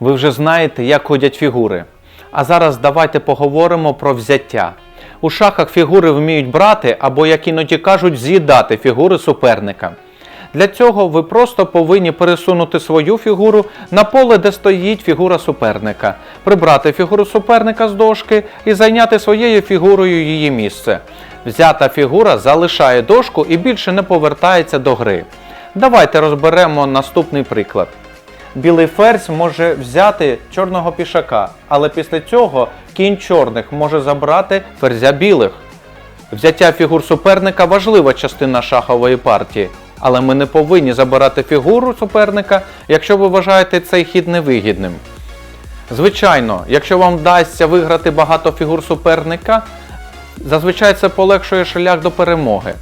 Ви вже знаєте, як ходять фігури. А зараз давайте поговоримо про взяття. У шахах фігури вміють брати або, як іноді кажуть, з'їдати фігури суперника. Для цього ви просто повинні пересунути свою фігуру на поле, де стоїть фігура суперника, прибрати фігуру суперника з дошки і зайняти своєю фігурою її місце. Взята фігура залишає дошку і більше не повертається до гри. Давайте розберемо наступний приклад. Білий ферзь може взяти чорного пішака, але після цього кінь чорних може забрати ферзя білих. Взяття фігур суперника важлива частина шахової партії, але ми не повинні забирати фігуру суперника, якщо ви вважаєте цей хід невигідним. Звичайно, якщо вам вдасться виграти багато фігур суперника, зазвичай це полегшує шлях до перемоги.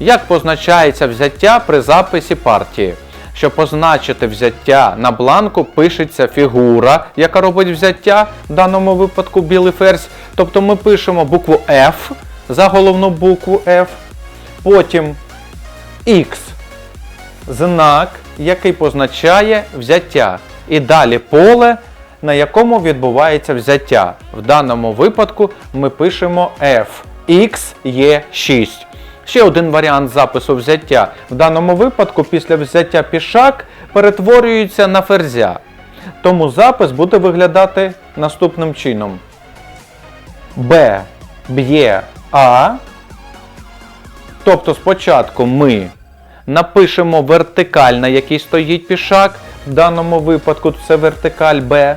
Як позначається взяття при записі партії? Щоб позначити взяття на бланку, пишеться фігура, яка робить взяття, в даному випадку білий ферзь. Тобто ми пишемо букву F за головну букву F, потім X знак, який позначає взяття. І далі поле, на якому відбувається взяття. В даному випадку ми пишемо F. X є 6. Ще один варіант запису взяття. В даному випадку після взяття пішак перетворюється на ферзя. Тому запис буде виглядати наступним чином. Б б'є А. Тобто спочатку ми напишемо вертикаль, на якій стоїть пішак. В даному випадку це вертикаль Б.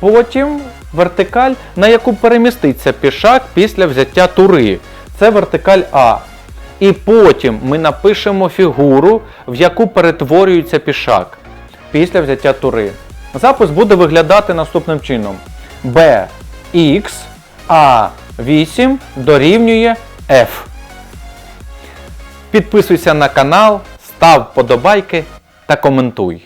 Потім вертикаль, на яку переміститься пішак після взяття тури. Це вертикаль А. І потім ми напишемо фігуру, в яку перетворюється пішак після взяття тури. Запис буде виглядати наступним чином: Bx A8 дорівнює F. Підписуйся на канал, став подобайки та коментуй.